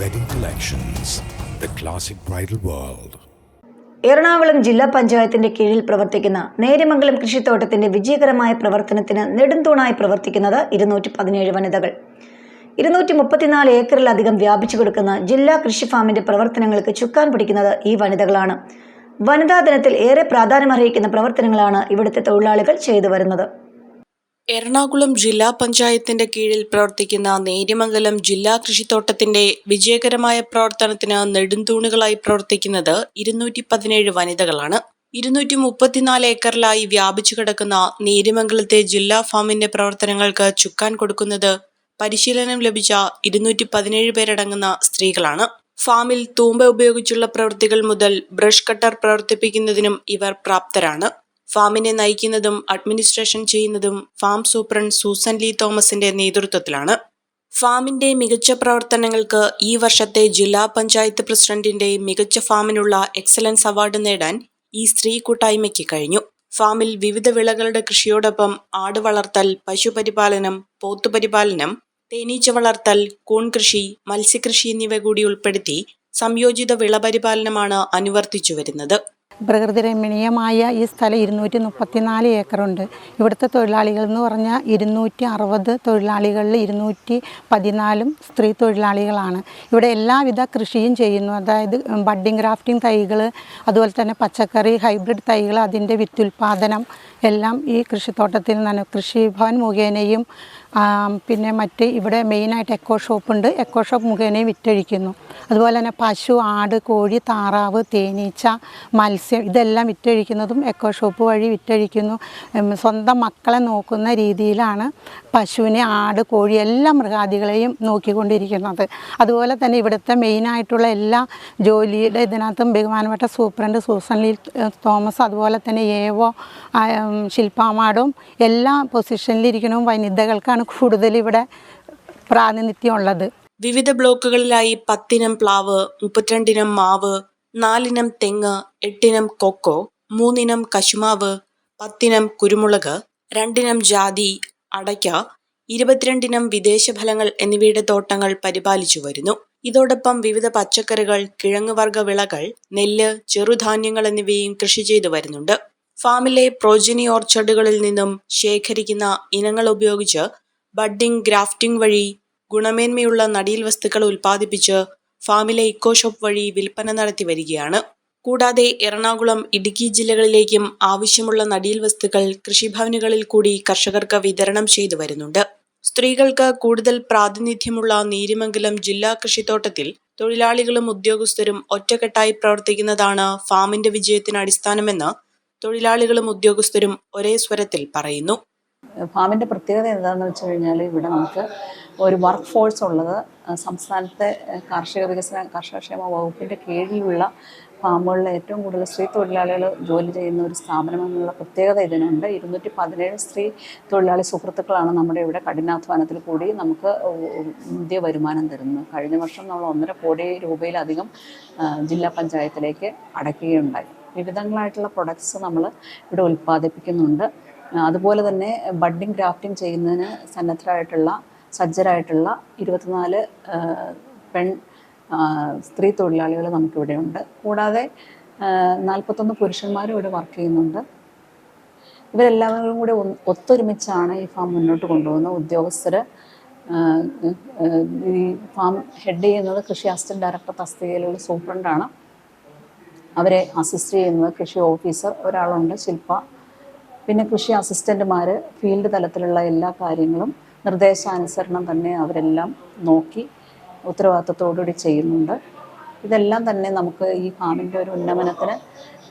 wedding collections the classic bridal world Ernakulam ജില്ലാ പഞ്ചായത്തിന്റെ കീഴിൽ പ്രവർത്തിക്കുന്ന നേര്യമംഗലം കൃഷിത്തോട്ടത്തിന്റെ വിജയകരമായ പ്രവർത്തനത്തിന് നെടുന്തൂണായി പ്രവർത്തിക്കുന്നത് ഇരുന്നൂറ്റി പതിനേഴ് വനിതകൾ. ഇരുന്നൂറ്റി മുപ്പത്തിനാല് ഏക്കറിലധികം വ്യാപിച്ചു കൊടുക്കുന്ന ജില്ലാ കൃഷി ഫാമിന്റെ പ്രവർത്തനങ്ങൾക്ക് ചുക്കാൻ പിടിക്കുന്നത് ഈ വനിതകളാണ്. വനിതാ ദിനത്തിൽ ഏറെ പ്രാധാന്യമർഹിക്കുന്ന പ്രവർത്തനങ്ങളാണ് ഇവിടുത്തെ തൊഴിലാളികൾ ചെയ്തു വരുന്നത്. എറണാകുളം ജില്ലാ പഞ്ചായത്തിന്റെ കീഴിൽ പ്രവർത്തിക്കുന്ന നേര്യമംഗലം ജില്ലാ കൃഷിത്തോട്ടത്തിന്റെ വിജയകരമായ പ്രവർത്തനത്തിന് നെടുന്തൂണുകളായി പ്രവർത്തിക്കുന്നത് ഇരുന്നൂറ്റി പതിനേഴ് വനിതകളാണ്. ഇരുന്നൂറ്റി മുപ്പത്തിനാല് ഏക്കറിലായി വ്യാപിച്ചു കിടക്കുന്ന നേര്യമംഗലത്തെ ജില്ലാ ഫാമിന്റെ പ്രവർത്തനങ്ങൾക്ക് ചുക്കാൻ കൊടുക്കുന്നത് പരിശീലനം ലഭിച്ച ഇരുന്നൂറ്റി പതിനേഴ് പേരടങ്ങുന്ന സ്ത്രീകളാണ്. ഫാമിൽ തൂമ്പ ഉപയോഗിച്ചുള്ള പ്രവൃത്തികൾ മുതൽ ബ്രഷ് കട്ടർ പ്രവർത്തിപ്പിക്കുന്നതിനും ഇവർ പ്രാപ്തരാണ്. ഫാമിനെ നയിക്കുന്നതും അഡ്മിനിസ്ട്രേഷൻ ചെയ്യുന്നതും ഫാം സൂപ്രണ്ട് സൂസൻ ലീ തോമസിന്റെ നേതൃത്വത്തിലാണ്. ഫാമിന്റെ മികച്ച പ്രവർത്തനങ്ങൾക്ക് ഈ വർഷത്തെ ജില്ലാ പഞ്ചായത്ത് പ്രസിഡന്റിന്റെ മികച്ച ഫാമിനുള്ള എക്സലൻസ് അവാർഡ് നേടാൻ ഈ സ്ത്രീ കൂട്ടായ്മയ്ക്ക് കഴിഞ്ഞു. ഫാമിൽ വിവിധ വിളകളുടെ കൃഷിയോടൊപ്പം ആട് വളർത്തൽ പശുപരിപാലനം പോത്തുപരിപാലനം തേനീച്ച വളർത്തൽ കൂൺ കൃഷി മത്സ്യകൃഷി എന്നിവ കൂടി ഉൾപ്പെടുത്തി സംയോജിത വിളപരിപാലനമാണ് അനുവർത്തിച്ചു വരുന്നത്. പ്രകൃതി രമണീയമായ ഈ സ്ഥലം ഇരുന്നൂറ്റി മുപ്പത്തിനാല് ഏക്കറുണ്ട്. ഇവിടുത്തെ തൊഴിലാളികൾ എന്ന് പറഞ്ഞാൽ ഇരുന്നൂറ്റി അറുപത് തൊഴിലാളികളിൽ ഇരുന്നൂറ്റി പതിനാലും സ്ത്രീ തൊഴിലാളികളാണ്. ഇവിടെ എല്ലാവിധ കൃഷിയും ചെയ്യുന്നു. അതായത് ബഡ്ഡിംഗ് ഗ്രാഫ്റ്റിംഗ് തൈകൾ അതുപോലെ തന്നെ പച്ചക്കറി ഹൈബ്രിഡ് തൈകൾ അതിന്റെ വിത്തുൽപാദനം എല്ലാം ഈ കൃഷിത്തോട്ടത്തിൽ നിന്നാണ്. കൃഷിഭവൻ മുഖേനയും പിന്നെ മറ്റ് ഇവിടെ മെയിനായിട്ട് എക്കോ ഷോപ്പുണ്ട്. എക്കോ ഷോപ്പ് മുഖേനയും വിറ്റഴിക്കുന്നു. അതുപോലെ തന്നെ പശു ആട് കോഴി താറാവ് തേനീച്ച മത്സ്യം ഇതെല്ലാം വിറ്റഴിക്കുന്നതും എക്കോ ഷോപ്പ് വഴി വിറ്റഴിക്കുന്നു. സ്വന്തം മക്കളെ നോക്കുന്ന രീതിയിലാണ് പശുവിനെ ആട് കോഴി എല്ലാ മൃഗാദികളെയും നോക്കിക്കൊണ്ടിരിക്കുന്നത്. അതുപോലെ തന്നെ ഇവിടുത്തെ മെയിനായിട്ടുള്ള എല്ലാ ജോലിയുടെ ഇതിനകത്തും ബഹുമാനപ്പെട്ട സൂപ്രണ്ട് സൂസൺ ലീ തോമസ് അതുപോലെ തന്നെ ഏവോ ശില്പാമാടും എല്ലാ പൊസിഷനിലിരിക്കണവും വനിതകൾക്കാണ് കൂടുതൽ ഇവിടെ പ്രാതിനിധ്യം ഉള്ളത്. വിവിധ ബ്ലോക്കുകളിലായി പത്തിനം പ്ലാവ് മുപ്പത്തിരണ്ടിനം മാവ് നാലിനം തെങ്ങ് എട്ടിനം കൊക്കോ മൂന്നിനം കശുമാവ് പത്തിനം കുരുമുളക് രണ്ടിനം ജാതി അടയ്ക്ക ഇരുപത്തിരണ്ടിനം വിദേശ ഫലങ്ങൾ എന്നിവയുടെ തോട്ടങ്ങൾ പരിപാലിച്ചു വരുന്നു. ഇതോടൊപ്പം വിവിധ പച്ചക്കറികൾ കിഴങ്ങുവർഗ വിളകൾ നെല്ല് ചെറുധാന്യങ്ങൾ എന്നിവയും കൃഷി ചെയ്തു വരുന്നുണ്ട്. ഫാമിലെ പ്രോജനി ഓർച്ചർഡുകളിൽ നിന്നും ശേഖരിക്കുന്ന ഇനങ്ങൾ ഉപയോഗിച്ച് ബഡ്ഡിംഗ് ഗ്രാഫ്റ്റിംഗ് വഴി ഗുണമേന്മയുള്ള നടീൽ വസ്തുക്കൾ ഉൽപ്പാദിപ്പിച്ച് ഫാമിലെ ഇക്കോ ഷോപ്പ് വഴി വിൽപ്പന നടത്തി വരികയാണ്. കൂടാതെ എറണാകുളം ഇടുക്കി ജില്ലകളിലേക്കും ആവശ്യമുള്ള നടീൽ വസ്തുക്കൾ കൃഷിഭവനുകളിൽ കൂടി കർഷകർക്ക് വിതരണം ചെയ്തു വരുന്നുണ്ട്. സ്ത്രീകൾക്ക് കൂടുതൽ പ്രാതിനിധ്യമുള്ള നീരിമംഗലം ജില്ലാ കൃഷിത്തോട്ടത്തിൽ തൊഴിലാളികളും ഉദ്യോഗസ്ഥരും ഒറ്റക്കെട്ടായി പ്രവർത്തിക്കുന്നതാണ് ഫാമിന്റെ വിജയത്തിന് അടിസ്ഥാനമെന്ന് തൊഴിലാളികളും ഉദ്യോഗസ്ഥരും ഒരേ സ്വരത്തിൽ പറയുന്നു. ഫാമിന്റെ പ്രത്യേകത എന്താണെന്ന് വെച്ച് കഴിഞ്ഞാൽ ഇവിടെ നമുക്ക് ഒരു വർക്ക് ഫോഴ്സ് ഉള്ളത് സംസ്ഥാനത്തെ കാർഷിക വികസന കർഷകക്ഷേമ വകുപ്പിന്റെ കീഴിലുള്ള ഫാമുകളിലെ ഏറ്റവും കൂടുതൽ സ്ത്രീ തൊഴിലാളികൾ ജോലി ചെയ്യുന്ന ഒരു സ്ഥാപനം എന്നുള്ള പ്രത്യേകത ഇതിനുണ്ട്. ഇരുന്നൂറ്റി പതിനേഴ് സ്ത്രീ തൊഴിലാളി സുഹൃത്തുക്കളാണ് നമ്മുടെ ഇവിടെ കഠിനാധ്വാനത്തിൽ കൂടി നമുക്ക് ഇന്ത്യ വരുമാനം തരുന്നത്. കഴിഞ്ഞ വർഷം നമ്മൾ ഒന്നര കോടി രൂപയിലധികം ജില്ലാ പഞ്ചായത്തിലേക്ക് അടയ്ക്കുകയുണ്ടായി വിവിധങ്ങളായിട്ടുള്ള പ്രൊഡക്ട്സ് നമ്മൾ ഇവിടെ ഉൽപ്പാദിപ്പിക്കുന്നുണ്ട്. അതുപോലെ തന്നെ ബഡ്ഡിങ് ഗ്രാഫ്റ്റിംഗ് ചെയ്യുന്നതിന് സന്നദ്ധരായിട്ടുള്ള സജ്ജരായിട്ടുള്ള ഇരുപത്തിനാല് പെൺ സ്ത്രീ തൊഴിലാളികൾ നമുക്കിവിടെയുണ്ട്. കൂടാതെ നാൽപ്പത്തൊന്ന് പുരുഷന്മാരും ഇവിടെ വർക്ക് ചെയ്യുന്നുണ്ട്. ഇവരെല്ലാവരും കൂടെ ഒത്തൊരുമിച്ചാണ് ഈ ഫാം മുന്നോട്ട് കൊണ്ടുപോകുന്നത്. ഉദ്യോഗസ്ഥർ ഈ ഫാം ഹെഡ് ചെയ്യുന്നത് കൃഷി അസിസ്റ്റന്റ് ഡയറക്ടർ തസ്തികയിലുള്ള സൂപ്രണ്ടാണ്. അവരെ അസിസ്റ്റ് ചെയ്യുന്നത് കൃഷി ഓഫീസർ ഒരാളുണ്ട് ശില്പ. പിന്നെ കൃഷി അസിസ്റ്റന്റുമാർ ഫീൽഡ് തലത്തിലുള്ള എല്ലാ കാര്യങ്ങളും നിർദ്ദേശാനുസരണം തന്നെ അവരെല്ലാം നോക്കി ഉത്തരവാദിത്തത്തോടുകൂടി ചെയ്യുന്നുണ്ട്. ഇതെല്ലാം തന്നെ നമുക്ക് ഈ ഫാമിന്റെ ഒരു ഉന്നമനത്തിന്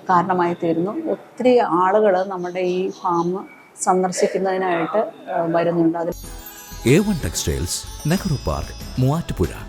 കാരണമായി തീരുന്നു. ഒത്തിരി ആളുകൾ നമ്മുടെ ഈ ഫാം സന്ദർശിക്കുന്നതിനായിട്ട് വരുന്നുണ്ട്. അതിൽ ടെക്സ്റ്റൈൽസ് നെഹ്റു പാർക്ക് മൂവാറ്റുപുഴ.